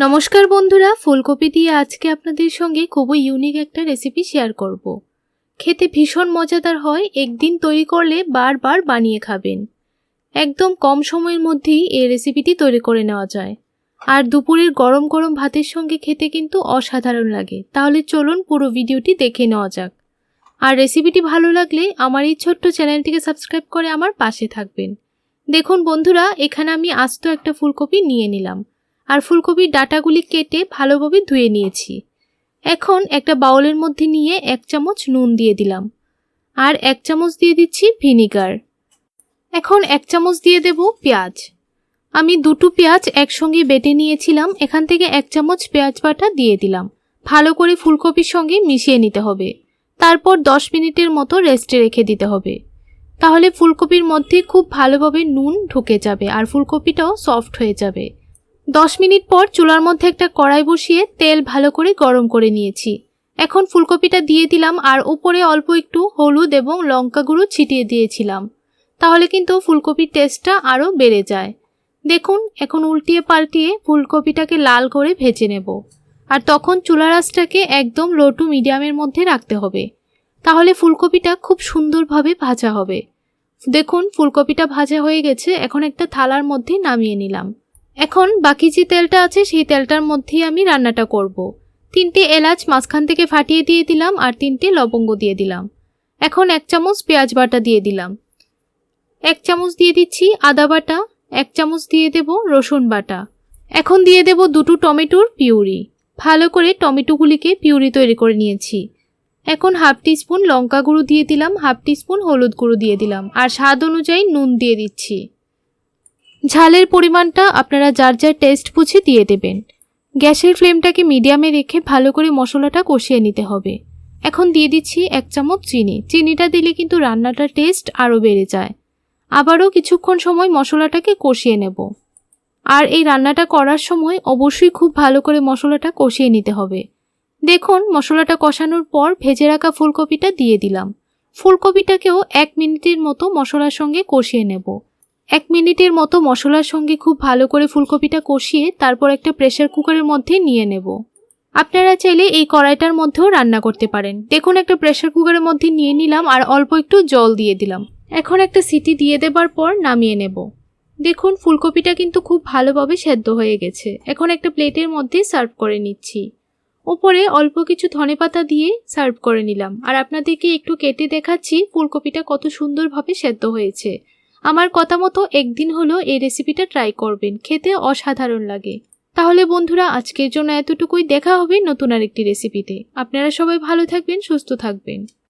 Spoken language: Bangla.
নমস্কার বন্ধুরা, ফুলকপি দিয়ে আজকে আপনাদের সঙ্গে খুবই ইউনিক একটা রেসিপি শেয়ার করব। খেতে ভীষণ মজাদার হয়, একদিন তৈরি করলে বারবার বানিয়ে খাবেন। একদম কম সময়ের মধ্যেই এই রেসিপিটি তৈরি করে নেওয়া যায়। আর দুপুরের গরম গরম ভাতের সঙ্গে খেতে কিন্তু অসাধারণ লাগে। তাহলে চলুন পুরো ভিডিওটি দেখে নেওয়া যাক। আর রেসিপিটি ভালো লাগলে আমার এই ছোট্ট চ্যানেলটিকে সাবস্ক্রাইব করে আমার পাশে থাকবেন। দেখুন বন্ধুরা, এখানে আমি আস্ত একটা ফুলকপি নিয়ে নিলাম। আর ফুলকপির ডাটাগুলি কেটে ভালোভাবে ধুয়ে নিয়েছি। এখন একটা বাউলের মধ্যে নিয়ে এক চামচ নুন দিয়ে দিলাম। আর এক চামচ দিয়ে দিচ্ছি ভিনিগার। এখন এক চামচ দিয়ে দেব পেঁয়াজ। আমি দুটো পেঁয়াজ একসঙ্গে বেটে নিয়েছিলাম, এখান থেকে এক চামচ পেঁয়াজ বাটা দিয়ে দিলাম। ভালো করে ফুলকপির সঙ্গে মিশিয়ে নিতে হবে। তারপর দশ মিনিটের মতো রেস্টে রেখে দিতে হবে। তাহলে ফুলকপির মধ্যে খুব ভালোভাবে নুন ঢুকে যাবে আর ফুলকপিটাও সফট হয়ে যাবে। দশ মিনিট পর চুলার মধ্যে একটা কড়াই বসিয়ে তেল ভালো করে গরম করে নিয়েছি। এখন ফুলকপিটা দিয়ে দিলাম আর উপরে অল্প একটু হলুদ এবং লঙ্কা গুঁড়ো ছিটিয়ে দিয়েছিলাম। তাহলে কিন্তু ফুলকপির টেস্টটা আরও বেড়ে যায়। দেখুন, এখন উল্টিয়ে পাল্টিয়ে ফুলকপিটাকে লাল করে ভেজে নেব। আর তখন চুলার আঁচটাকে একদম লো টু মিডিয়ামের মধ্যে রাখতে হবে। তাহলে ফুলকপিটা খুব সুন্দরভাবে ভাজা হবে। দেখুন, ফুলকপিটা ভাজা হয়ে গেছে। এখন একটা থালার মধ্যে নামিয়ে নিলাম। এখন বাকি যে তেলটা আছে সেই তেলটার মধ্যেই আমি রান্নাটা করব। তিনটে এলাচ মাঝখান থেকে ফাটিয়ে দিয়ে দিলাম আর তিনটে লবঙ্গ দিয়ে দিলাম। এখন এক চামচ পেঁয়াজ বাটা দিয়ে দিলাম। এক চামচ দিয়ে দিচ্ছি আদা বাটা, এক চামচ দিয়ে দেব রসুন বাটা। এখন দিয়ে দেব দুটো টমেটোর পিউরি। ভালো করে টমেটোগুলিকে পিউরি তৈরি করে নিয়েছি। এখন হাফ টিস্পুন লঙ্কা গুঁড়ো দিয়ে দিলাম, হাফ টিস্পুন হলুদ গুঁড়ো দিয়ে দিলাম। আর স্বাদ অনুযায়ী নুন দিয়ে দিচ্ছি। ঝালের পরিমাণটা আপনারা যার যার টেস্ট বুঝে দিয়ে দেবেন। গ্যাসের ফ্লেমটাকে মিডিয়ামে রেখে ভালো করে মশলাটা কষিয়ে নিতে হবে। এখন দিয়ে দিচ্ছি এক চামচ চিনি। চিনিটা দিলে কিন্তু রান্নাটার টেস্ট আরও বেড়ে যায়। আবারও কিছুক্ষণ সময় মশলাটাকে কষিয়ে নেব। আর এই রান্নাটা করার সময় অবশ্যই খুব ভালো করে মশলাটা কষিয়ে নিতে হবে। দেখুন, মশলাটা কষানোর পর ভেজে রাখা ফুলকপিটা দিয়ে দিলাম। ফুলকপিটাকেও এক মিনিটের মতো মশলার সঙ্গে কষিয়ে নেব। এক মিনিটের মতো মশলার সঙ্গে খুব ভালো করে ফুলকপিটা কষিয়ে তারপর একটা প্রেশার কুকারের মধ্যে নিয়ে নেব। আপনারা চাইলে এই কড়াইটার মধ্যেও রান্না করতে পারেন। দেখুন, একটা প্রেশার কুকারের মধ্যে নিয়ে নিলাম আর অল্প একটু জল দিয়ে দিলাম। এখন একটা সিটি দিয়ে দেবার পর নামিয়ে নেব। দেখুন, ফুলকপিটা কিন্তু খুব ভালোভাবে সেদ্ধ হয়ে গেছে। এখন একটা প্লেটের মধ্যে সার্ভ করে নিচ্ছি। ওপরে অল্প কিছু ধনেপাতা দিয়ে সার্ভ করে নিলাম। আর আপনাদেরকে একটু কেটে দেখাচ্ছি ফুলকপিটা কত সুন্দরভাবে সেদ্ধ হয়েছে। আমার কথা মতো একদিন হলো এই রেসিপিটা ট্রাই করবেন, খেতে অসাধারণ লাগে। তাহলে বন্ধুরা, আজকের জন্য এতটুকুই, দেখা হবে নতুন আরেকটি রেসিপিতে আপনারা সবাই ভালো থাকবেন, সুস্থ থাকবেন।